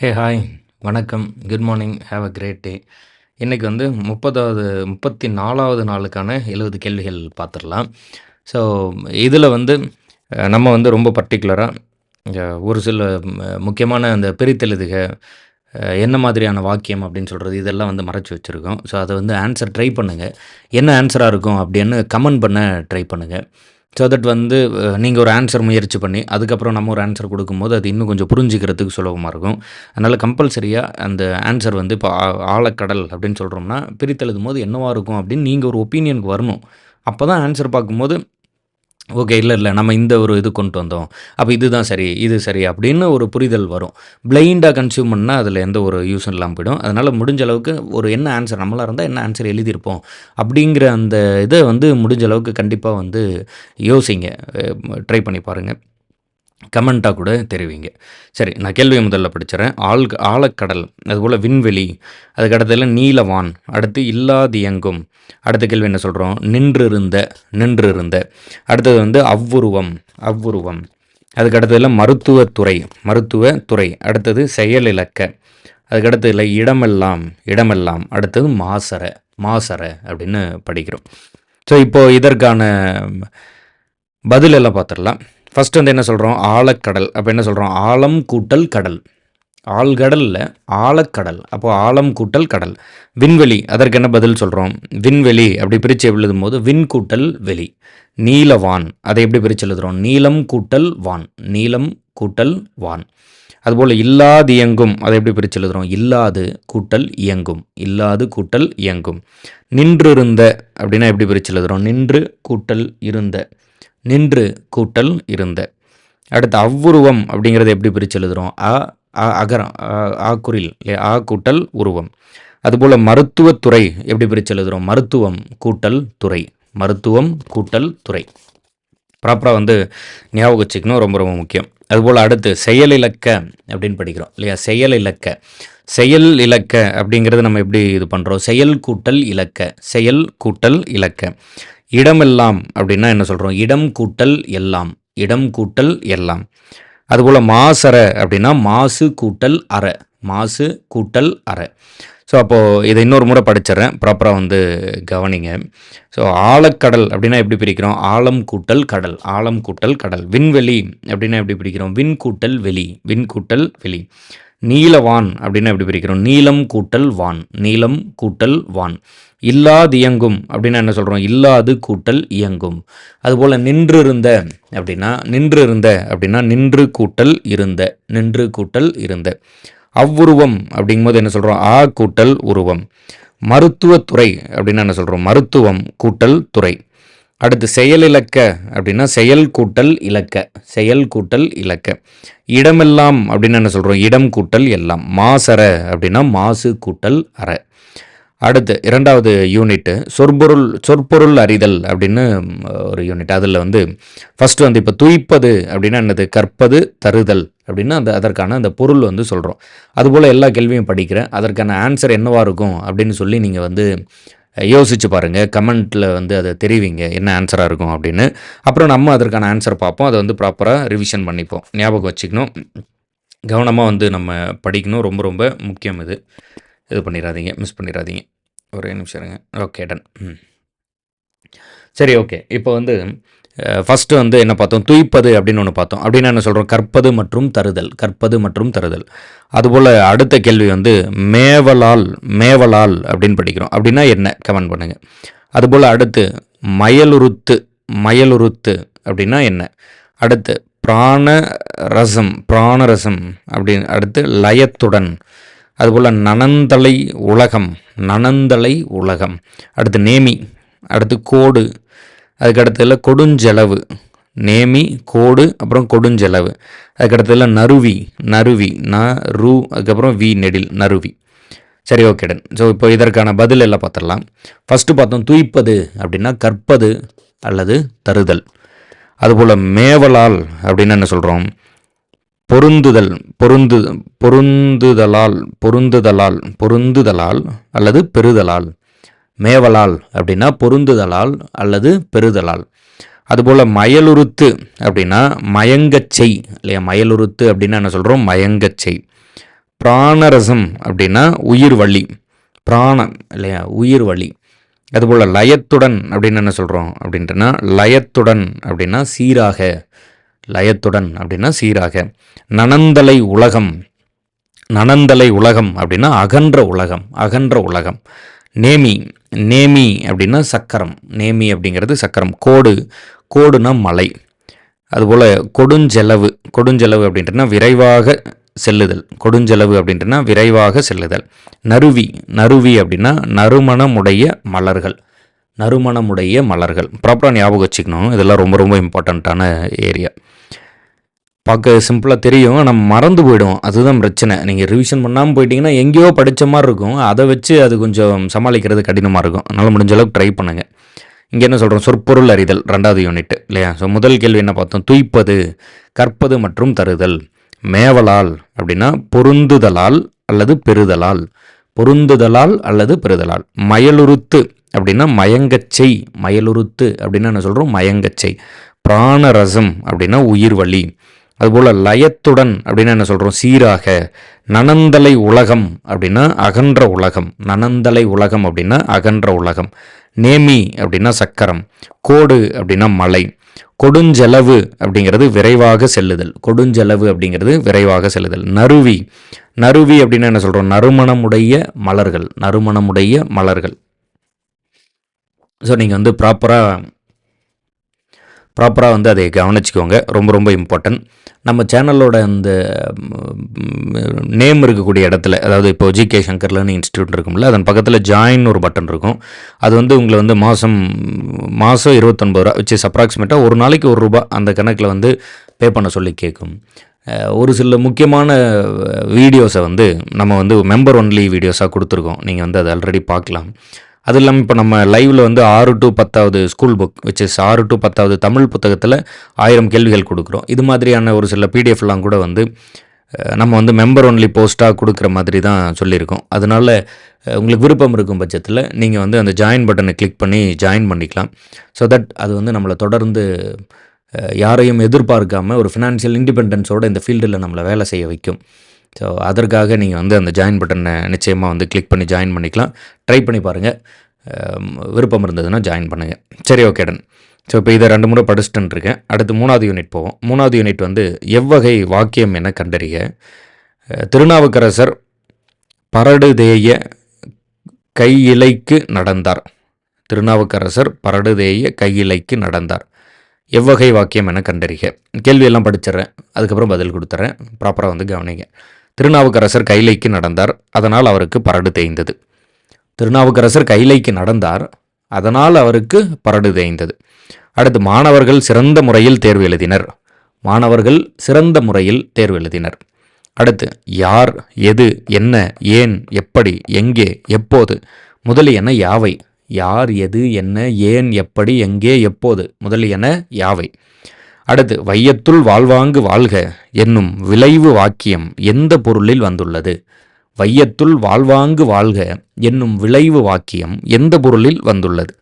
ஹே hi வணக்கம். Good morning have a great day இன்றைக்கி வந்து முப்பதாவது முப்பத்தி நாலாவது நாளுக்கான எழுபது கேள்விகள் பார்த்துடலாம். ஸோ இதில் வந்து நம்ம வந்து ரொம்ப பர்டிகுலராக ஒரு சில முக்கியமான அந்த பிரித்தெழுதுக என்ன மாதிரியான வாக்கியம் அப்படின்னு சொல்கிறது இதெல்லாம் வந்து மறைச்சி வச்சுருக்கோம். ஸோ அதை வந்து ஆன்சர் ட்ரை பண்ணுங்கள் என்ன ஆன்சராக இருக்கும் அப்படின்னு கமெண்ட் பண்ண ட்ரை பண்ணுங்கள் ஸோ தட் வந்து நீங்கள் ஒரு ஆன்சர் முயற்சி பண்ணி அதுக்கப்புறம் நம்ம ஒரு ஆன்சர் கொடுக்கும்போது அது இன்னும் கொஞ்சம் புரிஞ்சுக்கிறதுக்கு சுலபமாக இருக்கும். அதனால் கம்பல்சரியாக அந்த ஆன்சர் வந்து இப்போ ஆ- ஆழக்கடல் அப்படின்னு சொல்கிறோம்னா பிரித்தெழுதும் போது என்னவாக இருக்கும் அப்படின்னு நீங்கள் ஒரு ஒப்பீனியனுக்கு வரணும். அப்போ தான் ஆன்சர் பார்க்கும்போது ஓகே இல்லை இல்லை நம்ம இந்த ஒரு இது கொண்டு வந்தோம். அப்போ இதுதான் சரி இது சரி அப்படின்னு ஒரு புரிதல் வரும். பிளைண்டாக கன்சியூம் பண்ணால் அதில் எந்த ஒரு யூஸும் இல்லாமல் போயிடும். அதனால் முடிஞ்ச அளவுக்கு ஒரு என்ன ஆன்சர் நம்மளாக இருந்தால் என்ன ஆன்சர் எழுதியிருப்போம் அப்படிங்கிற அந்த இதை வந்து முடிஞ்ச அளவுக்கு கண்டிப்பாக வந்து யோசிங்க. ட்ரை பண்ணி பாருங்கள் கமெண்ட்டாக கூட தெரிவிங்க. சரி நான் கேள்வியை முதல்ல படிச்சிடறேன் ஆள் ஆழக்கடல் அதுபோல் விண்வெளி அதுக்கு நீலவான் அடுத்து இல்லாதியங்கும் அடுத்த கேள்வி என்ன சொல்கிறோம் நின்றிருந்த நின்றிருந்த. அடுத்தது வந்து அவ்வுருவம் அவ்வுருவம். அதுக்கு மருத்துவத்துறை மருத்துவத்துறை. அடுத்தது செயலிலக்க. அதுக்கு அடுத்ததுல இடமெல்லாம் இடமெல்லாம். அடுத்தது மாசர மாசர அப்படின்னு படிக்கிறோம். ஸோ இப்போது இதற்கான பதிலெல்லாம் பார்த்துடலாம். ஃபஸ்ட் வந்து என்ன சொல்கிறோம் ஆழக்கடல். அப்போ என்ன சொல்கிறோம் ஆழம் கூட்டல் கடல். ஆழ்கடலில் ஆழக்கடல். அப்போது ஆழம் கூட்டல் கடல். விண்வெளி அதற்கு என்ன பதில் சொல்கிறோம் விண்வெளி. அப்படி பிரித்து எழுதும் போது விண் கூட்டல் வெளி. நீலவான். அதை எப்படி பிரித்து எழுதுகிறோம் நீலம் கூட்டல் வான். நீலம் கூட்டல் வான். அதுபோல் இல்லாது இயங்கும். அதை எப்படி பிரித்து எழுதுகிறோம் இல்லாது கூட்டல் இயங்கும். இல்லாது கூட்டல் இயங்கும். நின்றிருந்த அப்படின்னா எப்படி பிரித்து எழுதுகிறோம் நின்று கூட்டல் இருந்த. நின்று கூட்டல் இருந்த. அடுத்து அவ்வுருவம் அப்படிங்கிறத எப்படி பிரித்து எழுதுகிறோம் அ அ அகரம் ஆ குரில் இல்லையா? ஆ கூட்டல் உருவம். அதுபோல் மருத்துவத்துறை எப்படி பிரித்து எழுதுகிறோம் மருத்துவம் கூட்டல் துறை. மருத்துவம் கூட்டல் துறை. ப்ராப்பராக வந்து ஞாபகம் வச்சுக்கணும். ரொம்ப ரொம்ப முக்கியம். அதுபோல் அடுத்து செயல் இலக்க அப்படின்னு படிக்கிறோம் இல்லையா? செயல் இலக்க. செயல் இலக்க அப்படிங்கிறது நம்ம எப்படி இது பண்ணுறோம் செயல் கூட்டல் இலக்க. செயல் கூட்டல் இலக்க. இடமெல்லாம் அப்படின்னா என்ன சொல்கிறோம் இடம் கூட்டல் எல்லாம். இடம் கூட்டல் எல்லாம். அதுபோல் மாசற அப்படின்னா மாசு கூட்டல் அற. மாசு கூட்டல் அற. ஸோ அப்போது இதை இன்னொரு முறை படிச்சிடுறேன். ப்ராப்பராக வந்து கவனிங்க. ஸோ ஆழக்கடல் அப்படின்னா எப்படி பிரிக்கிறோம்? ஆழம் கூட்டல் கடல். ஆழம் கூட்டல் கடல். விண்வெளி அப்படின்னா எப்படி பிரிக்கிறோம்? விண் கூட்டல் வெளி. விண் கூட்டல் வெளி. நீலவான் அப்படின்னா எப்படி பிரிக்கிறோம்? நீலம் கூட்டல் வான். நீலம் கூட்டல் வான். இல்லாது இயங்கும் அப்படின்னா என்ன சொல்கிறோம் இல்லாது கூட்டல் இயங்கும். அதுபோல் நின்றிருந்த அப்படின்னா நின்றிருந்த அப்படின்னா நின்று கூட்டல் இருந்த நின்று கூட்டல் இருந்த. அவ்வுருவம் அப்படிங்கும்போது என்ன சொல்கிறோம் ஆ கூட்டல் உருவம். மருத்துவத்துறை அப்படின்னா என்ன சொல்கிறோம் மருத்துவம் கூட்டல் துறை. அடுத்து செயல் இலக்க அப்படின்னா செயல் கூட்டல் இலக்க செயல் கூட்டல் இலக்க. இடமெல்லாம் அப்படின்னு என்ன சொல்கிறோம் இடம் கூட்டல் எல்லாம். மாசற அப்படின்னா மாசு கூட்டல் அற. அடுத்து இரண்டாவது யூனிட்டு சொற்பொருள் சொற்பொருள் அறிதல் அப்படின்னு ஒரு யூனிட் அதில் வந்து ஃபஸ்ட்டு வந்து இப்போ துய்ப்பது அப்படின்னா என்னது? கற்பது தருதல் அப்படின்னா அந்த அதற்கான அந்த பொருள் வந்து சொல்கிறோம் அதுபோல் எல்லா கேள்வியும் படிக்கிறேன். அதற்கான ஆன்சர் என்னவாக இருக்கும் அப்படின்னு சொல்லி நீங்கள் வந்து யோசிச்சு பாருங்கள் கமெண்ட்டில் வந்து அதை தெரிவிங்க. என்ன ஆன்சராக இருக்கும் அப்படின்னு. அப்புறம் நம்ம அதற்கான ஆன்சர் பார்ப்போம். அதை வந்து ப்ராப்பராக ரிவிஷன் பண்ணிப்போம். ஞாபகம் வச்சுக்கணும். கவனமாக வந்து நம்ம படிக்கணும். ரொம்ப ரொம்ப முக்கியம் இது. இது பண்ணிடாதீங்க மிஸ் பண்ணிடாதீங்க ஒரே நிமிஷம் இருங்க. ஓகே டன் ம். சரி ஓகே இப்போ வந்து ஃபஸ்ட்டு வந்து என்ன பார்த்தோம்? துய்ப்பது அப்படின்னு ஒன்று பார்த்தோம். அப்படின்னா என்ன சொல்கிறோம் கற்பது மற்றும் தருதல். கற்பது மற்றும் தருதல். அதுபோல் அடுத்த கேள்வி வந்து மேவலால் மேவலால் அப்படின்னு படிக்கிறோம். அப்படின்னா என்ன? கமெண்ட் பண்ணுங்கள் அதுபோல் அடுத்து மயலுருத்து மயலுருத்து அப்படின்னா என்ன? அடுத்து பிராண ரசம் பிராணரசம் அப்படின்னு அடுத்து லயத்துடன் அதுபோல் நனந்தலை உலகம் நனந்தலை உலகம். அடுத்து நேமி அடுத்து கோடு அதுக்கு அடுத்ததுல கொடுஞ்செலவு. நேமி கோடு அப்புறம் கொடுஞ்செலவு. அதுக்கு நருவி நருவி ந ரு அதுக்கப்புறம் வி நெடில் நருவி. சரி ஓகேடன் ஸோ இப்போ இதற்கான பதில் எல்லாம் பார்த்துடலாம். ஃபஸ்ட்டு பார்த்தோம் துய்ப்பது அப்படின்னா கற்பது அல்லது தருதல். அதுபோல் மேவலால் அப்படின்னு என்ன சொல்கிறோம் பொருந்துதல் பொருந்து பொருந்துதலால் பொருந்துதலால் பொருந்துதலால் அல்லது பெறுதலால். மேவலால் அப்படின்னா பொருந்துதலால் அல்லது பெறுதலால். அதுபோல் மயலுறுத்து அப்படின்னா மயங்கச் செய் இல்லையா? மயலுறுத்து அப்படின்னா என்ன சொல்கிறோம் மயங்கச் செய். பிராணரசம் அப்படின்னா உயிர் வழி பிராணம் இல்லையா? உயிர் வழி அதுபோல் லயத்துடன் அப்படின்னு என்ன சொல்கிறோம் அப்படின்ட்டுனா லயத்துடன் அப்படின்னா சீராக லயத்துடன் அப்படின்னா சீராக. நனந்தலை உலகம் நனந்தலை உலகம் அப்படின்னா அகன்ற உலகம் அகன்ற உலகம். நேமி நேமி அப்படின்னா சக்கரம் நேமி அப்படிங்கிறது சக்கரம். கோடு கோடுனா மலை. அதுபோல் கொடுஞ்செலவு கொடுஞ்செலவு அப்படின்றனா விரைவாக செல்லுதல். கொடுஞ்செலவு அப்படின்றனா விரைவாக செல்லுதல். நறுவி நறுவி அப்படின்னா நறுமணமுடைய மலர்கள். நறுமணமுடைய மலர்கள். ப்ராப்பராக ஞாபகம் வச்சுக்கணும். இதெல்லாம் ரொம்ப ரொம்ப இம்பார்ட்டண்ட்டான ஏரியா பார்க்க சிம்பிளாக தெரியும். நம்ம மறந்து போயிடுவோம். அதுதான் பிரச்சனை. நீங்கள் ரிவிஷன் பண்ணாமல் போயிட்டீங்கன்னா எங்கேயோ படித்த மாதிரி இருக்கும். அதை வச்சு அது கொஞ்சம் சமாளிக்கிறது கடினமாக இருக்கும். அதனால் முடிஞ்ச அளவுக்கு ட்ரை பண்ணுங்கள் இங்கே என்ன சொல்கிறோம் சொற்பொருள் அறிதல் ரெண்டாவது யூனிட் இல்லையா? ஸோ முதல் கேள்வி என்ன பார்த்தோம்? துய்ப்பது கற்பது மற்றும் தருதல். மேவலால் அப்படின்னா பொருந்துதலால் அல்லது பெறுதலால். பொருந்துதலால் அல்லது பெறுதலால். மயலுறுத்து. அப்படின்னா மயங்கச்சை மயலுறுத்து அப்படின்னா என்ன சொல்கிறோம் மயங்கச்சை பிராணரசம் அப்படின்னா உயிர் வழி அதுபோல் லயத்துடன் அப்படின்னா என்ன சொல்கிறோம் சீராக. நனந்தலை உலகம் அப்படின்னா அகன்ற உலகம். நனந்தலை உலகம் அப்படின்னா அகன்ற உலகம். நேமி அப்படின்னா சக்கரம். கோடு அப்படின்னா மலை. கொடுஞ்செலவு அப்படிங்கிறது விரைவாக செல்லுதல். கொடுஞ்செலவு அப்படிங்கிறது விரைவாக செல்லுதல். நறுவி. நறுவி அப்படின்னா என்ன சொல்கிறோம் நறுமணமுடைய மலர்கள். நறுமணமுடைய மலர்கள். ஸோ நீங்கள் வந்து ப்ராப்பராக ப்ராப்பராக வந்து அதை கவனிச்சிக்கோங்க. ரொம்ப ரொம்ப இம்பார்ட்டன்ட் நம்ம சேனலோட அந்த நேம் இருக்கக்கூடிய இடத்துல அதாவது இப்போ ஜிகே சங்கர் லேர்னிங் இன்ஸ்டியூட் இருக்கும்ல அதன் பக்கத்தில் ஜாயின் ஒரு பட்டன் இருக்கும். அது வந்து உங்களை வந்து மாதம் மாதம் இருபத்தொன்பது ரூபா வச்சு அப்ராக்சிமேட்டாக ஒரு நாளைக்கு ஒரு ரூபா அந்த கணக்கில் வந்து பே பண்ண சொல்லி கேட்கும் ஒரு சில முக்கியமான வீடியோஸை வந்து நம்ம வந்து மெம்பர் ஒன்லி வீடியோஸாக கொடுத்துருக்கோம். நீங்கள் வந்து அதை ஆல்ரெடி பார்க்கலாம். அது இல்லாமல் இப்போ நம்ம லைவில் வந்து ஆறு டு பத்தாவது ஸ்கூல் புக் விச் இஸ் ஆறு டு பத்தாவது தமிழ் புத்தகத்தில் ஆயிரம் கேள்விகள் கொடுக்குறோம். இது மாதிரியான ஒரு சில பிடிஎஃப்லாம் கூட வந்து நம்ம வந்து மெம்பர் ஒன்லி போஸ்ட்டாக கொடுக்குற மாதிரி தான் சொல்லியிருக்கோம். அதனால் உங்களுக்கு விருப்பம் இருக்கும் பட்சத்தில் நீங்கள் வந்து அந்த ஜாயின் பட்டனை கிளிக் பண்ணி ஜாயின் பண்ணிக்கலாம். ஸோ தட் அது வந்து நம்மளை தொடர்ந்து யாரையும் எதிர்பார்க்காம ஒரு ஃபினான்ஷியல் இண்டிபெண்டன்ஸோட இந்த ஃபீல்டில் நம்மளை வேலை செய்ய வைக்கும். ஸோ அதற்காக நீங்கள் வந்து அந்த ஜாயின் பட்டனை நிச்சயமாக வந்து கிளிக் பண்ணி ஜாயின் பண்ணிக்கலாம். ட்ரை பண்ணி பாருங்கள் விருப்பம் இருந்ததுன்னா ஜாயின் பண்ணுங்கள் சரி ஓகே டன் ஸோ இப்போ இதை ரெண்டு முறை படிச்சுட்டு இருக்கேன். அடுத்து மூணாவது யூனிட் போவோம். மூணாவது யூனிட் வந்து எவ்வகை வாக்கியம் என கண்டறிய திருநாவுக்கரசர் பரடுதேய கையிலைக்கு நடந்தார். திருநாவுக்கரசர் பரடுதேய கையிலைக்கு நடந்தார். எவ்வகை வாக்கியம் என கண்டறிக. கேள்வியெல்லாம் படிச்சிடுறேன். அதுக்கப்புறம் பதில் கொடுத்துட்றேன் ப்ராப்பராக வந்து கவனிங்க. திருநாவுக்கரசர் கைலைக்கு நடந்தார் அதனால் அவருக்கு பரடு தேய்ந்தது. திருநாவுக்கரசர் கைலைக்கு நடந்தார் அதனால் அவருக்கு பரடு தேய்ந்தது. அடுத்து மாணவர்கள் சிறந்த முறையில் தேர்வு எழுதினர். மாணவர்கள் சிறந்த முறையில் தேர்வு எழுதினர். அடுத்து யார் எது என்ன ஏன் எப்படி எங்கே எப்போது முதலியன யாவை? யார் எது என்ன ஏன் எப்படி எங்கே எப்போது முதலியன யாவை? அடுத்து வையத்துள் வாழ்வாங்கு வாழ்க என்னும் விளைவு வாக்கியம் எந்த பொருளில் வந்துள்ளது? வையத்துள் வாழ்வாங்கு வாழ்க என்னும் விளைவு வாக்கியம் எந்த பொருளில் வந்துள்ளது?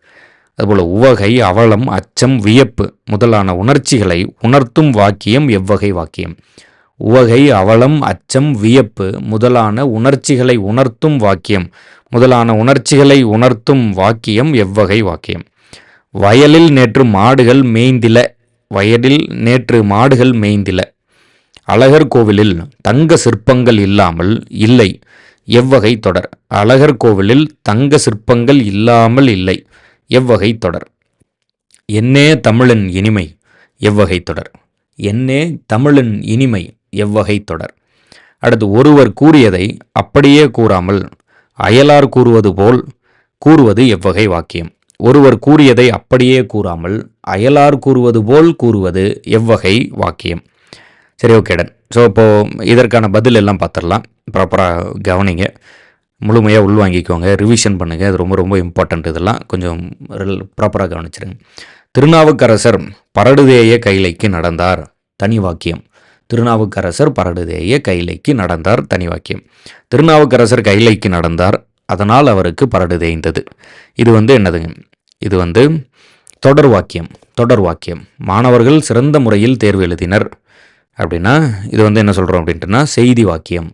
அதுபோல் உவகை அவலம் அச்சம் வியப்பு முதலான உணர்ச்சிகளை உணர்த்தும் வாக்கியம் எவ்வகை வாக்கியம். உவகை அவலம் அச்சம் வியப்பு முதலான உணர்ச்சிகளை உணர்த்தும் வாக்கியம். முதலான உணர்ச்சிகளை உணர்த்தும் வாக்கியம் எவ்வகை வாக்கியம். வயலில் நேற்று மாடுகள் மேய்ந்தில வயலில் நேற்று மாடுகள் மேய்ந்தில. அழகர் கோவிலில் தங்க சிற்பங்கள் இல்லாமல் இல்லை. எவ்வகை தொடர். அழகர் கோவிலில் தங்க சிற்பங்கள் இல்லாமல் இல்லை. எவ்வகை தொடர். என்னே தமிழின் இனிமை எவ்வகை தொடர். என்னே தமிழின் இனிமை எவ்வகை தொடர். அடுத்து ஒருவர் கூறியதை அப்படியே கூறாமல் அயலார் கூறுவது போல் கூறுவது எவ்வகை வாக்கியம். ஒருவர் கூறியதை அப்படியே கூறாமல் அயலார் கூறுவது போல் கூறுவது எவ்வகை வாக்கியம். சரி ஓகேடன் ஸோ இப்போது இதற்கான பதில் எல்லாம் பார்த்துடலாம். ப்ராப்பராக கவனிங்க. முழுமையாக உள்வாங்கிக்கோங்க. ரிவிஷன் பண்ணுங்கள் அது ரொம்ப ரொம்ப இம்பார்ட்டண்ட் இதெல்லாம். கொஞ்சம் ப்ராப்பராக கவனிச்சிருங்க. திருநாவுக்கரசர் பரடுதேய கைலைக்கு நடந்தார் தனி வாக்கியம். திருநாவுக்கரசர் பரடுதேய கைலைக்கு நடந்தார் தனி வாக்கியம். திருநாவுக்கரசர் கைலைக்கு நடந்தார் அதனால் அவருக்கு பரடு தேய்ந்தது. இது வந்து என்னதுங்க இது வந்து தொடர் வாக்கியம் தொடர் வாக்கியம். மாணவர்கள் சிறந்த முறையில் தேர்வு எழுதினர். அப்படின்னா இது வந்து என்ன சொல்கிறோம் அப்படின்ட்டுனா செய்தி வாக்கியம்.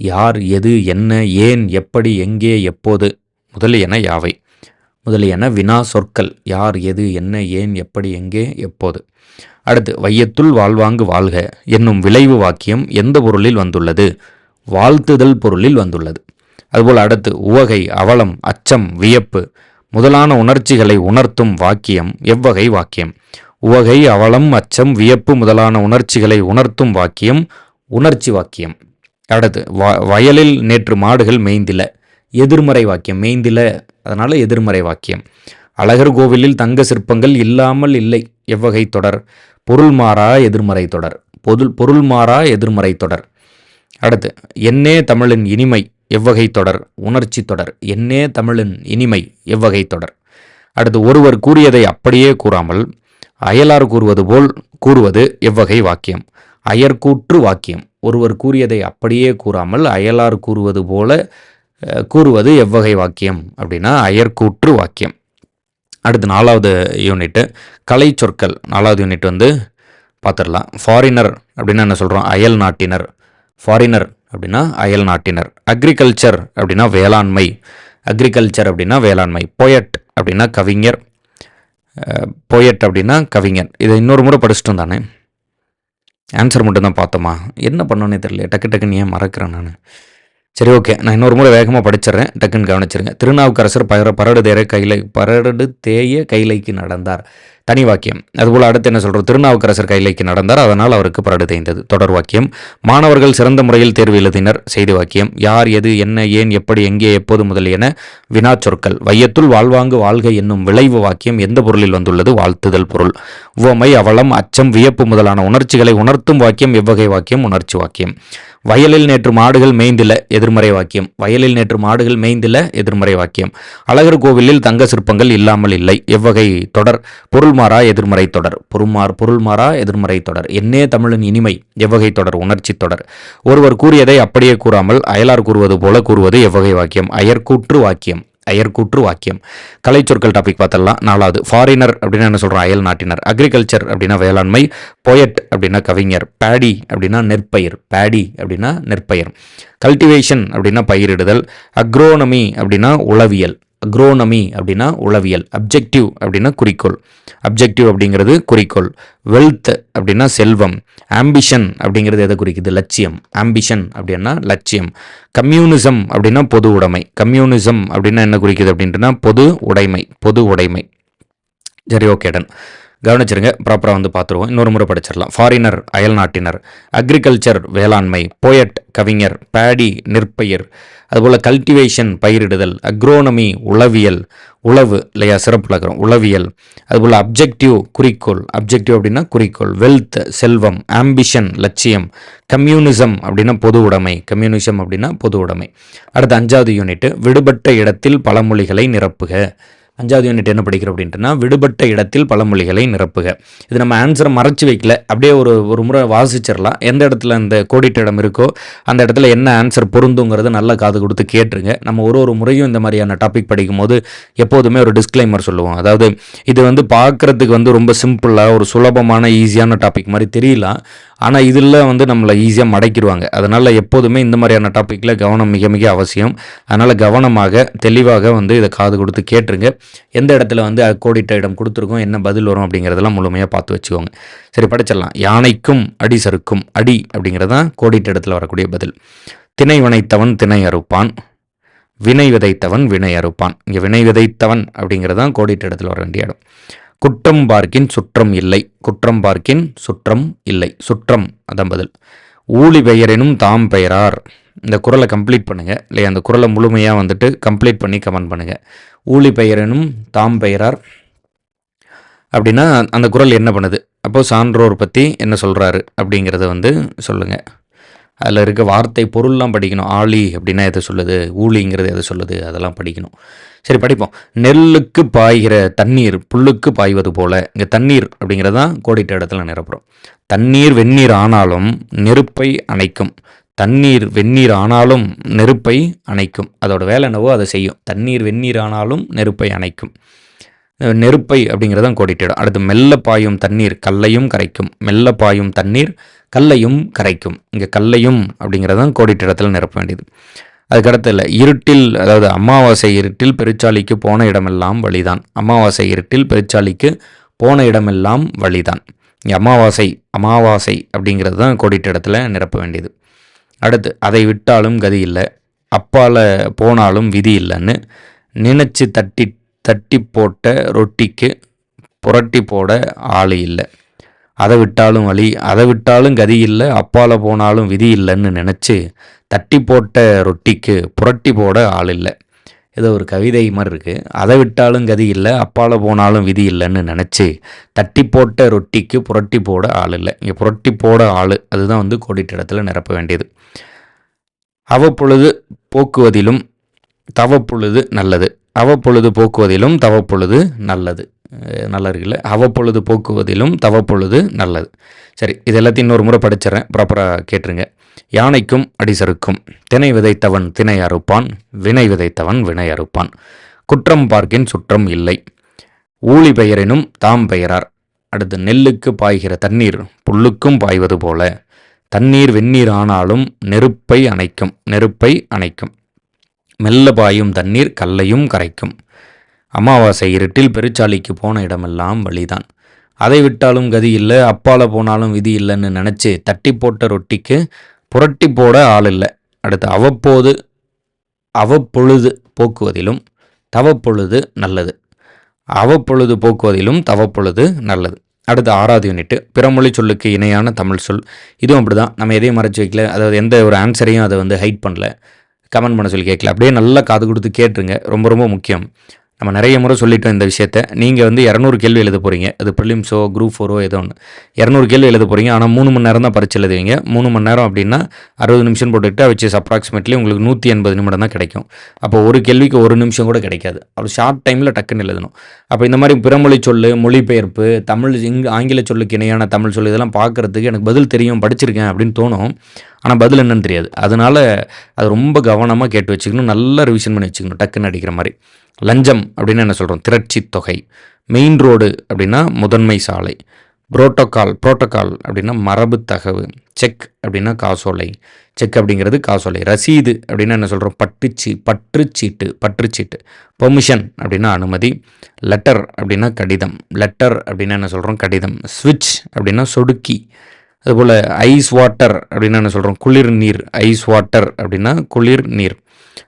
யார் எது என்ன ஏன் எப்படி எங்கே எப்போது? முதலியன யாவை? முதலியன வினா சொற்கள். யார் எது என்ன ஏன் எப்படி எங்கே எப்போது? அடுத்து வையத்துள் வாழ்வாங்கு வாழ்க. என்னும் விளைவு வாக்கியம் எந்த பொருளில் வந்துள்ளது? வாழ்த்துதல் பொருளில் வந்துள்ளது. அதுபோல் அடுத்து உவகை அவலம் அச்சம் வியப்பு முதலான உணர்ச்சிகளை உணர்த்தும் வாக்கியம் எவ்வகை வாக்கியம். உவகை அவலம் அச்சம் வியப்பு முதலான உணர்ச்சிகளை உணர்த்தும் வாக்கியம் உணர்ச்சி வாக்கியம். அடுத்து வ வயலில் நேற்று மாடுகள் மேய்ந்தில. எதிர்மறை வாக்கியம் மேய்ந்தில. அதனால் எதிர்மறை வாக்கியம். அழகர் கோவிலில் தங்க சிற்பங்கள் இல்லாமல் இல்லை. எவ்வகை தொடர்? பொருள் மாறா எதிர்மறை தொடர். பொருள் பொருள் மாறா எதிர்மறை தொடர். அடுத்து என்னே தமிழின் இனிமை. எவ்வகை தொடர் உணர்ச்சி தொடர் என்னே தமிழின் இனிமை எவ்வகை தொடர். அடுத்து ஒருவர் கூறியதை அப்படியே கூறாமல் அயலார் கூறுவது போல் கூறுவது எவ்வகை வாக்கியம். அயர்கூற்று வாக்கியம். ஒருவர் கூறியதை அப்படியே கூறாமல் அயலார் கூறுவது போல கூறுவது எவ்வகை வாக்கியம் அப்படின்னா அயற்கூற்று வாக்கியம். அடுத்து நாலாவது யூனிட்டு கலை சொற்கள். நாலாவது யூனிட் வந்து பார்த்துடலாம். ஃபாரினர் அப்படின்னா என்ன சொல்கிறோம் அயல் நாட்டினர். ஃபாரினர் அப்படின்னா அயல் நாட்டினர். அக்ரிகல்ச்சர் அப்படின்னா வேளாண்மை. அக்ரிகல்ச்சர் அப்படின்னா வேளாண்மை. போயட் அப்படின்னா கவிஞர். போயட் அப்படின்னா கவிஞர். இதை இன்னொரு முறை படிச்சுட்டோம் தானே? ஆன்சர் மட்டும்தான் பார்த்தோமா? என்ன பண்ணோன்னே தெரியல டக்கு டக்குன்னு ஏன் மறக்கிறேன் நான்? சரி ஓகே நான் இன்னொரு முறை வேகமாக படிச்சிடுறேன். டக்குன்னு கவனிச்சிருங்க. திருநாவுக்கரசர் பர பரடு தேர கைலை பரடு தேய கைலைக்கு நடந்தார். தனி வாக்கியம். அதுபோல் அடுத்து என்ன சொல்கிறோம் திருநாவுக்கரசர் கைலைக்கு நடந்தார். அதனால் அவருக்கு பரடு தேய்ந்தது. தொடர் வாக்கியம். மாணவர்கள் சிறந்த முறையில் தேர்வு எழுதினர். செய்தி வாக்கியம். யார் எது என்ன ஏன் எப்படி எங்கே எப்போது முதலியன வினா சொற்கள். வையத்துள் வாழ்வாங்கு வாழ்க என்னும் விளைவு வாக்கியம் எந்த பொருளில் வந்துள்ளது? வாழ்த்துதல் பொருள். உவமை அவலம் அச்சம் வியப்பு முதலான உணர்ச்சிகளை உணர்த்தும் வாக்கியம் எவ்வகை வாக்கியம் உணர்ச்சி வாக்கியம். வயலில் நேற்று மாடுகள் மேய்ந்தில எதிர்மறை வாக்கியம். வயலில் நேற்று மாடுகள் மேய்ந்தில எதிர்மறை வாக்கியம். அழகர் கோவிலில் தங்க சிற்பங்கள் இல்லாமல் இல்லை. எவ்வகை தொடர் பொருள்மாறா எதிர்மறை தொடர். பொருள்மார் பொருள்மாறா எதிர்மறை தொடர். என்னே தமிழின் இனிமை எவ்வகை தொடர் உணர்ச்சி தொடர். ஒருவர் கூறியதை அப்படியே கூறாமல் அயலார் கூறுவது போல கூறுவது எவ்வகை வாக்கியம். அயர்கூற்று வாக்கியம். அயர்கூற்று வாக்கியம். கலை சொற்கள் டாபிக் பார்த்தலாம் நாலாவது ஃபாரினர் அப்படின்னா என்ன சொல்கிறோம் அயல் நாட்டினர். அக்ரிகல்ச்சர் அப்படின்னா வேளாண்மை. பொயட் அப்படின்னா கவிஞர். பேடி அப்படின்னா நெற்பயிர். பேடி அப்படின்னா நெற்பயிர். கல்டிவேஷன் அப்படின்னா பயிரிடுதல். அக்ரோனமி அப்படின்னா உளவியல். அக்ரோனமி அப்படின்னா உளவியல் அப்ஜெக்டிவ் அப்படின்னா குறிக்கோள். அப்ஜெக்டிவ் அப்படிங்கிறது குறிக்கோள். வெல்த் அப்படின்னா செல்வம். ஆம்பிஷன் அப்படிங்கிறது எதை குறிக்குது? லட்சியம். ஆம்பிஷன் அப்படின்னா லட்சியம். கம்யூனிசம் அப்படின்னா பொது உடைமை. கம்யூனிசம் அப்படின்னா என்ன குறிக்குது அப்படின்ட்டுனா பொது உடைமை பொது உடைமை. சரி ஓகே டன் கவனிச்சிருங்க ப்ராப்பராக வந்து பார்த்துருவோம். இன்னொரு முறை படிச்சிடலாம். ஃபாரினர் அயல் நாட்டினர் அக்ரிகல்ச்சர் வேளாண்மை போயட் கவிஞர் பேடி நெற்பயிர் அதுபோல் கல்டிவேஷன் பயிரிடுதல் அக்ரோனமி உளவியல் உளவு இல்லையா சிறப்புலகரம் உளவியல் அதுபோல் அப்ஜெக்டிவ் குறிக்கோள் அப்ஜெக்டிவ் அப்படின்னா குறிக்கோள் வெல்த் செல்வம் ஆம்பிஷன் லட்சியம் கம்யூனிசம் அப்படின்னா பொது உடைமை கம்யூனிசம் அப்படின்னா பொது உடைமை. அடுத்து அஞ்சாவது யூனிட் விடுபட்ட இடத்தில் பழமொழிகளை நிரப்புக. அஞ்சாவது யூனிட் என்ன படிக்கிறோம் அப்படின்ட்டுனா விடுபட்ட இடத்தில் பழமொழிகளை நிரப்புக. இது நம்ம ஆன்சரை மறைச்சி வைக்கல. அப்படியே ஒரு ஒரு முறை வாசிச்சிடலாம். எந்த இடத்துல இந்த கோடிட்ட இடம் இருக்கோ அந்த இடத்துல என்ன ஆன்சர் பொருந்துங்கிறத நல்லா காது கொடுத்து கேட்டுருங்க. நம்ம ஒரு ஒரு முறையும் இந்த மாதிரியான டாபிக் படிக்கும்போது எப்போதுமே ஒரு டிஸ்க்ளைமர் சொல்லுவோம். அதாவது இது வந்து பார்க்குறதுக்கு வந்து ரொம்ப சிம்பிளாக ஒரு சுலபமான ஈஸியான டாபிக் மாதிரி தெரியலாம். ஆனால் இதில் வந்து நம்மளை ஈஸியாக மடக்கிடுவாங்க. அதனால் எப்போதுமே இந்த மாதிரியான டாப்பிக்கில் கவனம் மிக மிக அவசியம். அதனால் கவனமாக தெளிவாக வந்து இதை காது கொடுத்து கேட்டுருங்க. எந்த இடத்துல வந்து கோடிட்ட இடம் கொடுத்துருக்கோம் என்ன பதில் வரும் அப்படிங்கிறதெல்லாம் முழுமையாக பார்த்து வச்சுக்கோங்க. சரி படிச்சிடலாம். யானைக்கும் அடி சறுக்கும். அடி அப்படிங்கிறது தான் கோடிட்ட இடத்துல வரக்கூடிய பதில். திணை வனைத்தவன் திணை அறுப்பான். வினை விதைத்தவன் வினை அறுப்பான். இங்கே வினை விதைத்தவன் அப்படிங்கிறது தான் கோடிட்ட இடத்துல வர வேண்டிய இடம். குற்றம் பார்க்கின் சுற்றம் இல்லை. குற்றம் பார்க்கின் சுற்றம் இல்லை. சுற்றம் அதான் பதில். ஊழி பெயரெனும் தாம் பெயரார். இந்த குரலை கம்ப்ளீட் பண்ணுங்கள் இல்லையா அந்த குரலை முழுமையாக வந்துட்டு கம்ப்ளீட் பண்ணி கமெண்ட் பண்ணுங்கள் ஊழி பெயரெனும் தாம் பெயரார். அப்படின்னா அந்த குரல் என்ன பண்ணுது? அப்போது சான்றோர் பற்றி என்ன சொல்கிறாரு அப்படிங்கிறத வந்து சொல்லுங்கள் அதில் இருக்க வார்த்தை பொருள்லாம் படிக்கணும். ஆளி அப்படின்னா எதை சொல்லுது? ஊழிங்கிறது எதை சொல்லுது? அதெல்லாம் படிக்கணும். சரி படிப்போம். நெல்லுக்கு பாய்கிற தண்ணீர் புல்லுக்கு பாய்வது போல இங்கே தண்ணீர் அப்படிங்கிறது தான் கோடிட்ட இடத்துல நிரப்புறோம். தண்ணீர் வெந்நீர் ஆனாலும் நெருப்பை அணைக்கும். தண்ணீர் வெந்நீர் ஆனாலும் நெருப்பை அணைக்கும். அதோட வேலை என்னவோ அதை செய்யும். தண்ணீர் வெந்நீர் ஆனாலும் நெருப்பை அணைக்கும். நெருப்பை அப்படிங்கிறதான் கோடிட்டிடும் அடுத்து மெல்ல பாயும் தண்ணீர் கல்லையும் கரைக்கும். மெல்ல பாயும் தண்ணீர் கல்லையும் கரைக்கும். இங்கே கல்லையும் அப்படிங்கிறதான் கோடிட்டிடத்தில் நிரப்ப வேண்டியது. அதுக்கடுத்து இல்லை இருட்டில் அதாவது அமாவாசை இருட்டில் பெருச்சாலிக்கு போன இடமெல்லாம் வழிதான். அமாவாசை இருட்டில் பெருச்சாலிக்கு போன இடமெல்லாம் வழிதான். இங்கே அமாவாசை அமாவாசை அப்படிங்கிறது தான் கோடிட்ட இடத்துல நிரப்ப வேண்டியது. அடுத்து அதை விட்டாலும் கதி இல்லை. அப்பால் போனாலும் விதி இல்லைன்னு நினச்சி தட்டி தட்டி போட்ட ரொட்டிக்கு புரட்டி போட ஆள் இல்லை. அதை விட்டாலும் வழி அதை விட்டாலும் கதி இல்லை அப்பால் போனாலும் விதி இல்லைன்னு நினச்சி தட்டி போட்ட ரொட்டிக்கு புரட்டி போட ஆள் இல்லை. ஏதோ ஒரு கவிதை மாதிரி இருக்குது அதை விட்டாலும் கதி இல்லை அப்பால் போனாலும் விதி இல்லைன்னு நினச்சி தட்டி போட்ட ரொட்டிக்கு புரட்டி போட ஆள் இல்லை. இங்கே புரட்டி போட ஆள் அதுதான் வந்து கோடிட்டிடத்தில் நிரப்ப வேண்டியது. அவ்வப்பொழுது போக்குவதிலும் தவப்பொழுது நல்லது. அவப்பொழுது போக்குவதிலும் தவப்பொழுது நல்லது. நல்லா இருக்குல்ல? அவப்பொழுது போக்குவதிலும் தவப்பொழுது நல்லது. சரி இது எல்லாத்தையும் இன்னொரு முறை படிச்சிடறேன். ப்ராப்பராக கேட்டுருங்க. யானைக்கும் அடிசருக்கும். தினை விதைத்தவன் தினை அறுப்பான். வினை விதைத்தவன் வினை அறுப்பான். குற்றம் பார்க்கின் சுற்றம் இல்லை. ஊழி பெயரினும் தாம் பெயரார். அடுத்து நெல்லுக்கு பாய்கிற தண்ணீர் புல்லுக்கும் பாய்வது போல. தண்ணீர் வெந்நீர் ஆனாலும் நெருப்பை அணைக்கும். நெருப்பை அணைக்கும். மெல்ல பாயும் தண்ணீர் கல்லையும் கரைக்கும். அமாவாசை இருட்டில் பெருச்சாலிக்கு போன இடமெல்லாம் வழிதான். அதை விட்டாலும் கதி இல்லை அப்பால போனாலும் விதி இல்லைன்னு நினச்சி தட்டி போட்ட ரொட்டிக்கு புரட்டி போட ஆள் இல்லை அடுத்து அவ்வப்போது அவப்பொழுது போக்குவதிலும் தவப்பொழுது நல்லது. அவப்பொழுது போக்குவதிலும் தவப்பொழுது நல்லது. அடுத்து ஆறாவது யூனிட்டு பிறமொழி சொல்லுக்கு இணையான தமிழ் சொல். இதுவும் அப்படி தான் நம்ம எதையும் மறைச்சி வைக்கல. அதாவது எந்த ஒரு ஆன்சரையும் அதை வந்து ஹைட் பண்ணல. கமெண்ட் பண்ண சொல்லி கேட்கல. அப்படியே நல்லா காது கொடுத்து கேட்டுருங்க. ரொம்ப ரொம்ப முக்கியம். நம்ம நிறைய முறை சொல்லிட்டோம் இந்த விஷயத்த. நீங்கள் வந்து இரநூறு கேள்வி எழுத போகிறீங்க அது ப்ரிலிம்ஸோ குரூப் ஃபோரோ ஏதோ ஒன்று இரநூறு கேள்வி எழுத போகிறீங்க ஆனால் மூணு மணி நேரம் தான் பரிச்சு எழுதுவீங்க. மூணு மணி நேரம் அப்படின்னா அறுபது நிமிஷம் போட்டுக்கிட்டு வச்சு அப்ராக்சிமேட்லி உங்களுக்கு நூற்றி எண்பது நிமிடம் தான் கிடைக்கும். அப்போ ஒரு கேள்விக்கு ஒரு நிமிஷம் கூட கிடைக்காது. அவர் ஷார்ட் டைமில் டக்குன்னு எழுதணும். அப்போ இந்த மாதிரி பிறமொழி சொல் மொழிபெயர்ப்பு தமிழ் இங் ஆங்கில சொல்லுக்கு இணையான தமிழ் சொல் இதெல்லாம் பார்க்குறதுக்கு எனக்கு பதில் தெரியும் படிச்சிருக்கேன் அப்படின்னு தோணும். ஆனால் பதில் என்னன்னு தெரியாது. அதனால் அது ரொம்ப கவனமாக கேட்டு வச்சுக்கணும். நல்லா ரிவிஷன் பண்ணி வச்சுக்கணும். டக்குன்னு அடிக்கிற மாதிரி. லஞ்சம் அப்படின்னு என்ன சொல்கிறோம் திரட்சி தொகை. மெயின் ரோடு அப்படின்னா முதன்மை சாலை. புரோட்டோக்கால் புரோட்டோக்கால் அப்படின்னா மரபு தகவு. செக் அப்படின்னா காசோலை. செக் அப்படிங்கிறது காசோலை. ரசீது அப்படின்னா என்ன சொல்கிறோம் பட்டுச்சி பற்றுச்சீட்டு பற்றுச்சீட்டு. பெர்மிஷன் அப்படின்னா அனுமதி. லெட்டர் அப்படின்னா கடிதம். லெட்டர் அப்படின்னா என்ன சொல்கிறோம் கடிதம். ஸ்விட்ச் அப்படின்னா சொடுக்கி. அதுபோல் ஐஸ் வாட்டர் அப்படின்னா என்ன சொல்கிறோம் குளிர் நீர். ஐஸ் வாட்டர் அப்படின்னா குளிர் நீர்.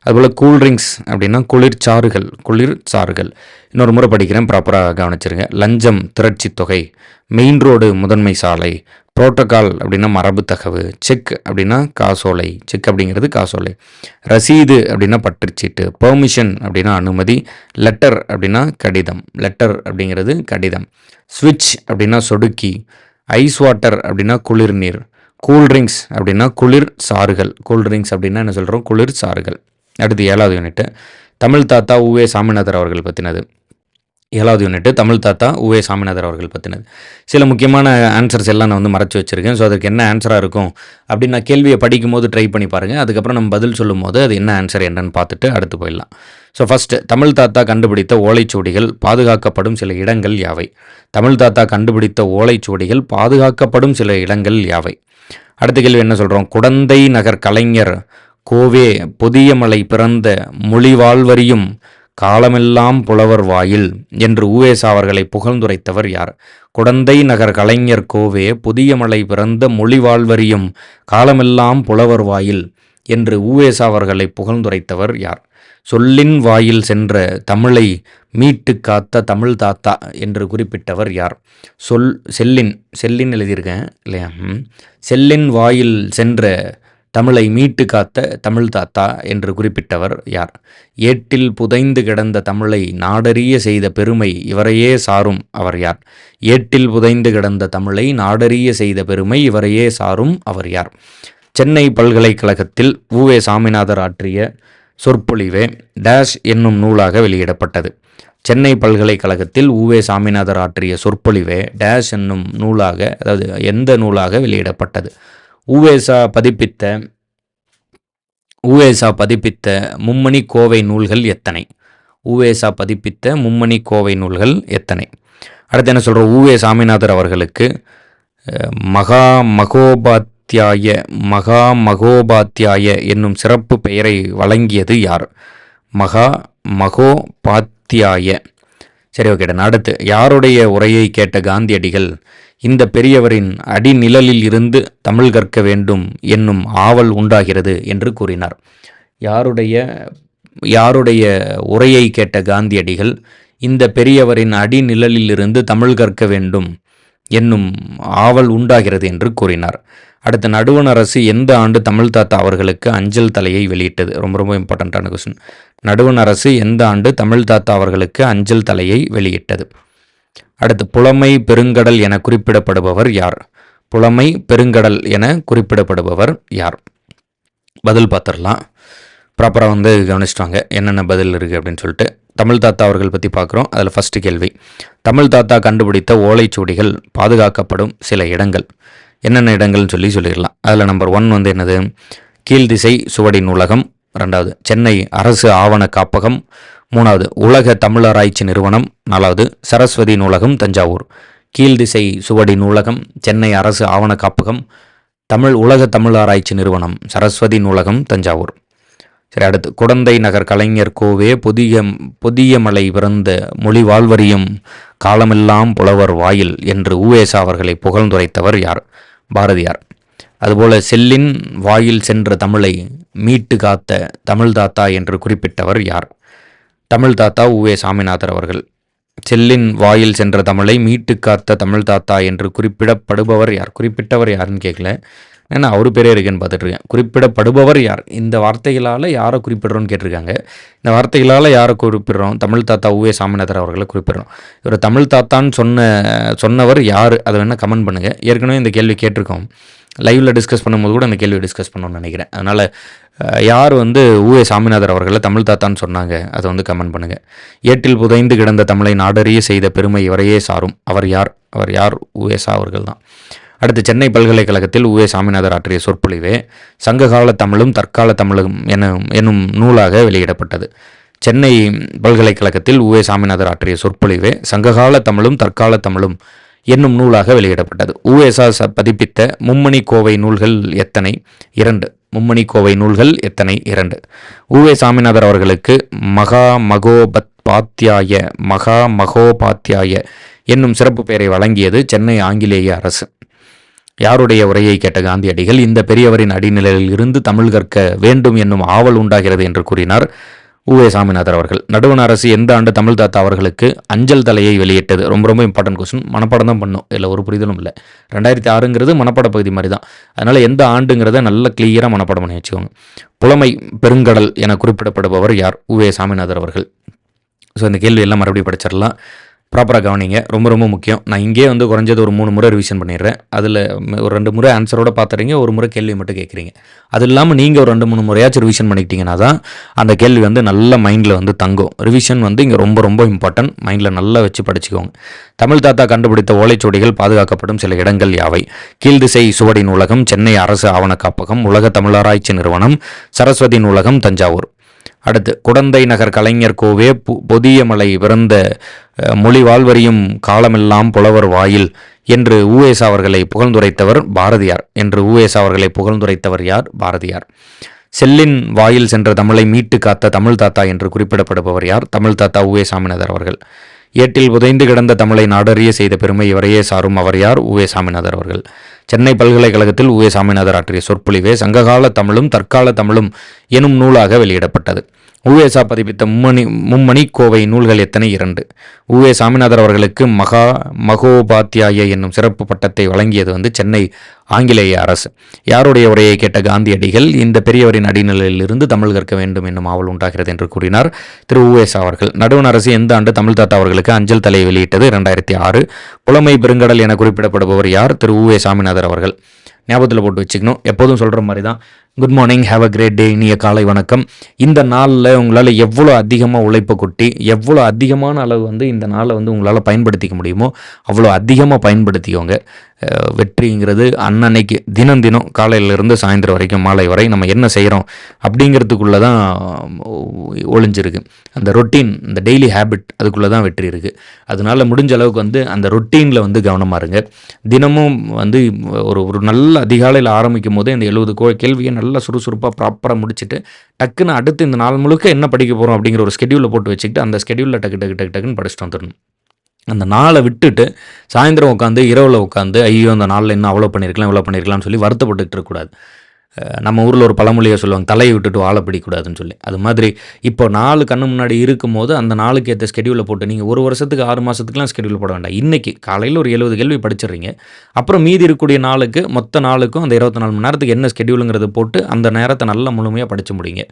அதுபோல் கூல்ட்ரிங்க்ஸ் அப்படின்னா குளிர் சாறுகள். குளிர் சாறுகள். இன்னொரு முறை படிக்கிறேன் ப்ராப்பராக கவனிச்சிருங்க. லஞ்சம் திரட்சி தொகை மெயின் ரோடு முதன்மை சாலை புரோட்டோகால் அப்படின்னா மரபு தகவு செக் அப்படின்னா காசோலை செக் அப்படிங்கிறது காசோலை. ரசீது அப்படின்னா பற்றுச்சீட்டு பெர்மிஷன் அப்படின்னா அனுமதி லெட்டர் அப்படின்னா கடிதம். லெட்டர் அப்படிங்கிறது கடிதம். ஸ்விட்ச் அப்படின்னா சொடுக்கி ஐஸ் வாட்டர் அப்படின்னா குளிர் நீர் கூல்ட்ரிங்க்ஸ் அப்படின்னா குளிர் சாறுகள். கூல்ட்ரிங்க்ஸ் அப்படின்னா என்ன சொல்கிறோம் குளிர் சாறுகள். அடுத்து ஏழாவது யூனிட்டு. தமிழ் தாத்தா உவே சாமிநாதர் அவர்கள் பற்றினது ஏழாவது யூனிட்டு தமிழ் தாத்தா உவே சாமிநாதர் அவர்கள் பற்றினது சில முக்கியமான ஆன்சர்ஸ் எல்லாம் நான் வந்து மறைச்சி வச்சுருக்கேன். ஸோ அதுக்கு என்ன ஆன்சராக இருக்கும் அப்படின்னு நான் கேள்வியை படிக்கும் போது ட்ரை பண்ணி பாருங்கள் அதுக்கப்புறம் நம்ம பதில் சொல்லும் போது அது என்ன ஆன்சர் என்னன்னு பார்த்துட்டு அடுத்து போயிடலாம். ஸோ ஃபஸ்ட்டு தமிழ் தாத்தா கண்டுபிடித்த ஓலைச்சுவடிகள் பாதுகாக்கப்படும் சில இடங்கள் யாவை? தமிழ் தாத்தா கண்டுபிடித்த ஓலைச்சுவடிகள் பாதுகாக்கப்படும் சில இடங்கள் யாவை? அடுத்த கேள்வி என்ன சொல்கிறோம் குடந்தை நகர் கலைஞர் கோவே புதியமலை பிறந்த மொழிவாழ்வரியும் காலமெல்லாம் புலவர் வாயில் என்று ஊவேசா அவர்களை புகழ்ந்துரைத்தவர் யார்? குடந்தை நகர் கலைஞர் கோவே புதிய மலை பிறந்த மொழிவாழ்வரியும் காலமெல்லாம் புலவர் வாயில் என்று ஊவேசா அவர்களை புகழ்ந்துரைத்தவர் யார்? சொல்லின் வாயில் சென்ற தமிழை மீட்டு காத்த தமிழ் தாத்தா என்று குறிப்பிட்டவர் யார்? சொல் செல்லின் செல்லின் எழுதியிருக்கேன் இல்லையா? செல்லின் வாயில் சென்ற தமிழை மீட்டு காத்த தமிழ் தாத்தா என்று குறிப்பிட்டவர் யார்? ஏட்டில் புதைந்து கிடந்த தமிழை நாடறிய செய்த பெருமை இவரையே சாரும் அவர் யார்? ஏட்டில் புதைந்து கிடந்த தமிழை நாடறிய செய்த பெருமை இவரையே சாரும் அவர் யார்? சென்னை பல்கலைக்கழகத்தில் உவே சாமிநாதர் ஆற்றிய சொற்பொழிவே டேஷ் என்னும் நூலாக வெளியிடப்பட்டது. சென்னை பல்கலைக்கழகத்தில் உவே சாமிநாதர் ஆற்றிய சொற்பொழிவே டேஷ் என்னும் நூலாக அதாவது எந்த நூலாக வெளியிடப்பட்டது? ஊவேசா பதிப்பித்த ஊவேசா பதிப்பித்த மும்மணி கோவை நூல்கள் எத்தனை? ஊவேசா பதிப்பித்த மும்மணி கோவை நூல்கள் எத்தனை? அடுத்து என்ன சொல்கிறோம் ஊவே சாமிநாதர் அவர்களுக்கு மகா மகோபாத்தியாய மகா மகோபாத்தியாய என்னும் சிறப்பு பெயரை வழங்கியது யார்? மகா மகோபாத்தியாய சரி ஓகேடன் அடுத்து யாருடைய உரையை கேட்ட காந்தியடிகள்? இந்த பெரியவரின் அடிநிழலில் இருந்து தமிழ் கற்க வேண்டும் என்னும் ஆவல் உண்டாகிறது என்று கூறினார். யாருடைய யாருடைய உரையை கேட்ட காந்தியடிகள் இந்த பெரியவரின் அடிநிழலில் இருந்து தமிழ் கற்க வேண்டும் என்னும் ஆவல் உண்டாகிறது என்று கூறினார். அடுத்து நடுவண் அரசு எந்த ஆண்டு தமிழ் தாத்தா அவர்களுக்கு அஞ்சல் தலையை வெளியிட்டது? ரொம்ப ரொம்ப இம்பார்ட்டண்ட்டான கொஸ்டின் நடுவண் அரசு எந்த ஆண்டு தமிழ் தாத்தா அவர்களுக்கு அஞ்சல் தலையை வெளியிட்டது? அடுத்து புலமை பெருங்கடல் என குறிப்பிடப்படுபவர் யார்? புலமை பெருங்கடல் என குறிப்பிடப்படுபவர் யார்? பதில் பார்த்துடலாம். ப்ராப்பராக வந்து கவனிச்சிட்டாங்க. என்னென்ன பதில் இருக்குது அப்படின்னு சொல்லிட்டு. தமிழ் தாத்தா அவர்கள் பற்றி பார்க்குறோம். அதில் ஃபஸ்ட்டு கேள்வி. தமிழ் தாத்தா கண்டுபிடித்த ஓலைச்சுவடிகள் பாதுகாக்கப்படும் சில இடங்கள். என்னென்ன இடங்கள்னு சொல்லி சொல்லிடலாம். அதில் நம்பர் ஒன் வந்து என்னது? கீழ்திசை சுவடி நூலகம் ரெண்டாவது சென்னை அரசு ஆவண காப்பகம். மூணாவது உலக தமிழராய்ச்சி நிறுவனம். நாலாவது சரஸ்வதி நூலகம் தஞ்சாவூர். கீழ்திசை சுவடி நூலகம் சென்னை அரசு ஆவண காப்பகம். தமிழ் உலக தமிழ் ஆராய்ச்சி நிறுவனம் சரஸ்வதி நூலகம் தஞ்சாவூர். சரி அடுத்து குடந்தை நகர் கலைஞர் கோவே புதிய புதிய மலை பிறந்த மொழி வாழ்வரியும் காலமெல்லாம் புலவர் வாயில் என்று ஊவேசா அவர்களை புகழ்ந்துரைத்தவர் யார்? பாரதியார். அதுபோல செல்லின் வாயில் சென்ற தமிழை மீட்டு காத்த தமிழ் தாத்தா என்று குறிப்பிட்டவர் யார்? தமிழ் தாத்தா உவே சாமிநாதர் அவர்கள். செல்லின் வாயில் சென்ற தமிழை மீட்டு காத்த தமிழ் தாத்தா என்று குறிப்பிடப்படுபவர் யார்? குறிப்பிட்டவர் யாருன்னு கேட்கல ஏன்னா அவர் பேரே இருக்குன்னு பார்த்துட்டு இருக்கேன் குறிப்பிடப்படுபவர் யார்? இந்த வார்த்தைகளால் யாரை குறிப்பிடுறோன்னு கேட்டிருக்காங்க. இந்த வார்த்தைகளால் யாரை குறிப்பிடுறோம்? தமிழ் தாத்தா உவே சாமிநாதர் அவர்களை குறிப்பிடுறோம். இவர் தமிழ் தாத்தான்னு சொன்ன சொன்னவர் யார்? அதை வேணால் கமெண்ட் பண்ணுங்கள் ஏற்கனவே இந்த கேள்வி கேட்டிருக்கோம். லைவில் டிஸ்கஸ் பண்ணும்போது கூட அந்த கேள்வியை டிஸ்கஸ் பண்ணணும்னு நினைக்கிறேன். அதனால் யார் வந்து ஊஏ சாமிநாதர் அவர்களை தமிழ் தாத்தான்னு சொன்னாங்க அதை வந்து கமெண்ட் பண்ணுங்கள் ஏட்டில் புதைந்து கிடந்த தமிழை நாடறிய செய்த பெருமை இவரையே சாரும். அவர் யார்? அவர் யார்? ஊஏசா அவர்கள் தான். அடுத்து சென்னை பல்கலைக்கழகத்தில் உவே சாமிநாதர் ஆற்றிய சொற்பொழிவே சங்ககால தமிழும் தற்கால தமிழும் என என்னும் நூலாக வெளியிடப்பட்டது. சென்னை பல்கலைக்கழகத்தில் உவே சாமிநாதர் ஆற்றிய சொற்பொழிவே சங்ககால தமிழும் தற்கால தமிழும் என்னும் நூலாக வெளியிடப்பட்டது. உவேசா பதிப்பித்த மும்மணி கோவை நூல்கள் எத்தனை? இரண்டு. மும்மணி கோவை நூல்கள் எத்தனை? இரண்டு. உவே சாமிநாதர் அவர்களுக்கு மகா மகோபத் பாத்தியாய மகா மகோபாத்தியாய என்னும் சிறப்பு பெயரை வழங்கியது சென்னை ஆங்கிலேய அரசு. யாருடைய உரையை கேட்ட காந்தியடிகள் இந்த பெரியவரின் அடிநிலையில் இருந்து தமிழ் கற்க வேண்டும் என்னும் ஆவல் உண்டாகிறது என்று கூறினார். உவே சாமிநாதர் அவர்கள். நடுவண அரசு எந்த ஆண்டு தமிழ் தாத்தா அவர்களுக்கு அஞ்சல் தலையை வெளியிட்டது? ரொம்ப ரொம்ப இம்பார்ட்டன்ட் கொஸ்டின் மனப்பாடம் தான் பண்ணும். இதில் ஒரு புரிதலும் இல்லை. ரெண்டாயிரத்தி ஆறுங்கிறது மனப்பாட பகுதி மாதிரி தான். அதனால் எந்த ஆண்டுங்கிறத நல்ல கிளியராக மனப்பாடம் பண்ணி வச்சுக்கோங்க. புலமை பெருங்கடல் என குறிப்பிடப்படுபவர் யார்? உவே சாமிநாதர் அவர்கள். ஸோ இந்த கேள்வி எல்லாம் மறுபடியும் படிச்சிடலாம். ப்ராப்பராக கவனிங்க. ரொம்ப ரொம்ப முக்கியம். நான் இங்கே வந்து குறைஞ்சது ஒரு மூணு முறை ரிவிஷன் பண்ணிடுறேன். அதில் ஒரு ரெண்டு முறை ஆன்சரோட பார்த்துறீங்க ஒரு முறை கேள்வி மட்டும் கேட்குறீங்க அது இல்லாமல் நீங்கள் ஒரு ரெண்டு மூணு முறையாச்சும் ரிவிஷன் பண்ணிக்கிட்டீங்கன்னா தான் அந்த கேள்வி வந்து நல்ல மைண்டில் வந்து தங்கும். ரிவிஷன் வந்து இங்கே ரொம்ப ரொம்ப இம்பார்ட்டன்ட் மைண்டில் நல்லா வச்சு படிச்சுக்கோங்க. தமிழ் தாத்தா கண்டுபிடித்த ஓலைச்சுவடிகள் பாதுகாக்கப்படும் சில இடங்கள் யாவை? கீழ்திசை சுவடி நூலகம் சென்னை அரசு ஆவண காப்பகம் உலக தமிழராய்ச்சி நிறுவனம் சரஸ்வதி நூலகம் தஞ்சாவூர். அடுத்து குடந்தை நகர் கலைஞர் கோவே பு பொதியமலை பிறந்த அஹ், மொழி வாழ்வரியும் காலமெல்லாம் புலவர் வாயில் என்று ஊவேசா அவர்களை புகழ்ந்துரைத்தவர் பாரதியார் என்று ஊவேசா அவர்களை புகழ்ந்துரைத்தவர் யார்? பாரதியார். செல்லின் வாயில் சென்ற தமிழை மீட்டு காத்த தமிழ் தாத்தா என்று குறிப்பிடப்படுபவர் யார்? தமிழ் தாத்தா உவே சாமிநாதர் அவர்கள். ஏட்டில் புதைந்து கிடந்த தமிழை நாடறிய செய்த பெருமை இவரையே சாரும் அவர் யார்? உவே சாமிநாதர் அவர்கள். சென்னை பல்கலைக்கழகத்தில் உவே சாமிநாதர் ஆற்றிய சொற்பொழிவே சங்ககால தமிழும் தற்கால தமிழும் எனும் நூலாக வெளியிடப்பட்டது. உவேசா பதிப்பித்த மும்மணி மும்மணி கோவை நூல்கள் எத்தனை? இரண்டு. உவே சாமிநாதர் அவர்களுக்கு மகா மகோபாத்தியாய என்னும் சிறப்பு பட்டத்தை வழங்கியது வந்து சென்னை ஆங்கிலேய அரசு. யாருடைய உரையை கேட்ட காந்தியடிகள் இந்த பெரியவரின் அடிநிலையிலிருந்து தமிழ் கற்க வேண்டும் என்னும் ஆவல் உண்டாகிறது என்று கூறினார் திரு உவேசா அவர்கள். நடுவண் அரசு எந்த ஆண்டு தமிழ் தாத்தா அவர்களுக்கு அஞ்சல் தலை வெளியிட்டது? இரண்டாயிரத்தி ஆறு. புலமை பெருங்கடல் என குறிப்பிடப்படுபவர் யார்? திரு உவே சாமிநாதர் அவர்கள். ஞாபகத்தில் போட்டு வச்சுக்கணும். எப்போதும் சொல்கிற மாதிரி தான் good morning have a great day இனிய காலை வணக்கம். இந்த நாளில் உங்களால் எவ்வளோ அதிகமாக உழைப்பை கொட்டி எவ்வளோ அதிகமான அளவு வந்து இந்த நாளை வந்து உங்களால் பயன்படுத்திக்க முடியுமோ அவ்வளோ அதிகமாக பயன்படுத்திக்கோங்க. வெற்றிங்கிறது அன்னன்னைக்கு தினம் தினம் காலையிலேருந்து சாயந்தரம் வரைக்கும் மாலை வரை நம்ம என்ன செய்கிறோம் அப்படிங்கிறதுக்குள்ளே தான் ஒளிஞ்சிருக்கு. அந்த ரொட்டீன் இந்த டெய்லி ஹேபிட் அதுக்குள்ளே தான் வெற்றி இருக்குது அதனால் முடிஞ்ச அளவுக்கு வந்து அந்த ரொட்டீனில் வந்து கவனமாக இருங்க. தினமும் வந்து ஒரு ஒரு நல்ல அதிகாலையில் ஆரம்பிக்கும் போதே இந்த எழுபது கோ கேள்வியை நல்லா சுறுசுறுப்பாக ப்ராப்பராக முடிச்சுட்டு டக்குன்னு அடுத்து இந்த நாள் முழுக்க என்ன படிக்க போகிறோம் அப்படிங்கிற ஒரு ஸ்கெடியூலில் போட்டு வச்சுக்கிட்டு அந்த ஸ்கெடியூலில் டக்கு டக்கு டக்கு டக்குன்னு படிச்சுட்டு வந்துடணும் அந்த நாளை விட்டுட்டு சாயந்தரம் உட்காந்து இரவில் உட்காந்து ஐயோ அந்த நாளில் இன்னும் அவ்வளோ பண்ணியிருக்கலாம் இவ்வளோ பண்ணியிருக்கலாம்னு சொல்லி வருத்தப்பட்டுக்கிட்டு இருக்கக்கூடாது. நம்ம ஊரில் ஒரு பழமொழியை சொல்லுவாங்க தலையை விட்டுட்டு வாழை பிடிக்கூடாதுன்னு சொல்லி. அது மாதிரி இப்போ நாலு கண்ணு முன்னாடி இருக்கும்போது அந்த நாளுக்கு ஏற்ற ஸ்கெடியூலில் போட்டு நீங்கள் ஒரு வருஷத்துக்கு ஆறு மாதத்துக்குலாம் ஸ்கெடியூல் போட வேண்டாம். இன்றைக்கி காலையில் ஒரு எழுபது கேள்வி படிச்சிடுறீங்க. அப்புறம் மீதி இருக்கக்கூடிய நாளுக்கு மொத்த நாளுக்கும் அந்த இருபத்தி நாலு மணி நேரத்துக்கு என்ன ஸ்கெடியூலுங்கிறத போட்டு அந்த நேரத்தை நல்லா முழுமையாக படிச்சு முடியுங்க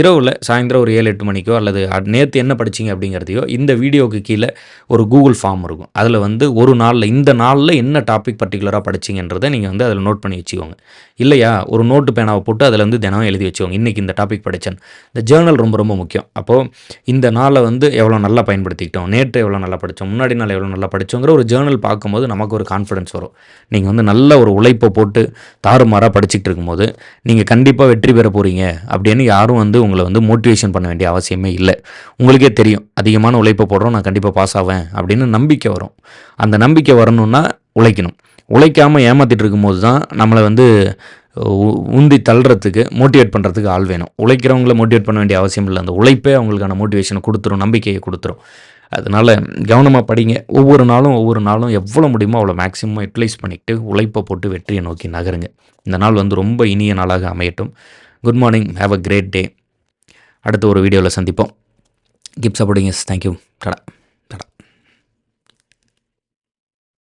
இரவில் சாயந்தரம் ஒரு ஏழு எட்டு மணிக்கோ அல்லது நேற்று என்ன படிச்சீங்க அப்படிங்கிறதையோ இந்த வீடியோவுக்கு கீழே ஒரு கூகுள் ஃபார்ம் இருக்கும். அதில் வந்து ஒரு நாளில் இந்த நாளில் என்ன டாபிக் பர்டிகுலராக படிச்சிங்கன்றதை நீங்கள் வந்து அதில் நோட் பண்ணி வச்சுக்கோங்க. இல்லையா? ஒரு நோட் நோட்டு பேனாவை போட்டு அதில் வந்து தினம் எழுதி வச்சுக்கோங்க. இன்றைக்கி இந்த டாபிக் படித்தேன் இந்த ஜேர்னல் ரொம்ப ரொம்ப முக்கியம். அப்போது இந்த நாளை வந்து எவ்வளோ நல்லா பயன்படுத்திக்கிட்டோம் நேற்று எவ்வளோ நல்லா படித்தோம் முன்னாடி நாள் எவ்வளோ நல்லா படித்தோங்கிற ஒரு ஜேர்னல் பார்க்கும்போது நமக்கு ஒரு கான்ஃபிடன்ஸ் வரும். நீங்கள் வந்து நல்ல ஒரு உழைப்பை போட்டு தாறுமாறாக படிச்சுட்டு இருக்கும்போது நீங்கள் கண்டிப்பாக வெற்றி பெற போகிறீங்க அப்படின்னு யாரும் வந்து உங்களை வந்து மோட்டிவேஷன் பண்ண வேண்டிய அவசியமே இல்லை. உங்களுக்கே தெரியும். அதிகமான உழைப்பை போடுறோம் நான் கண்டிப்பாக பாஸ் ஆவேன் அப்படின்னு நம்பிக்கை வரும். அந்த நம்பிக்கை வரணும்னா உழைக்கணும். உழைக்காமல் ஏமாற்றிட்டு இருக்கும்போது தான் நம்மளை வந்து உந்தி தள்ளுறதுக்கு மோட்டிவேட் பண்ணுறதுக்கு ஆள் வேணும். உழைக்கிறவங்கள மோட்டிவேட் பண்ண வேண்டிய அவசியம் இல்லை. அந்த உழைப்பே அவங்களுக்கான மோட்டிவேஷனை கொடுத்துரும் நம்பிக்கையை கொடுத்துரும். அதனால் கவனமாக படிங்க. ஒவ்வொரு நாளும் ஒவ்வொரு நாளும் எவ்வளோ முடியுமோ அவ்வளோ மேக்ஸிமம் யூட்டிலைஸ் பண்ணிக்கிட்டு உழைப்பை போட்டு வெற்றியை நோக்கி நகருங்க. இந்த நாள் வந்து ரொம்ப இனிய நாளாக அமையட்டும். Good morning have a great day அடுத்த ஒரு வீடியோவில் சந்திப்போம். கிப் சப்போர்ட்டிங் எஸ் தேங்க்யூ கடா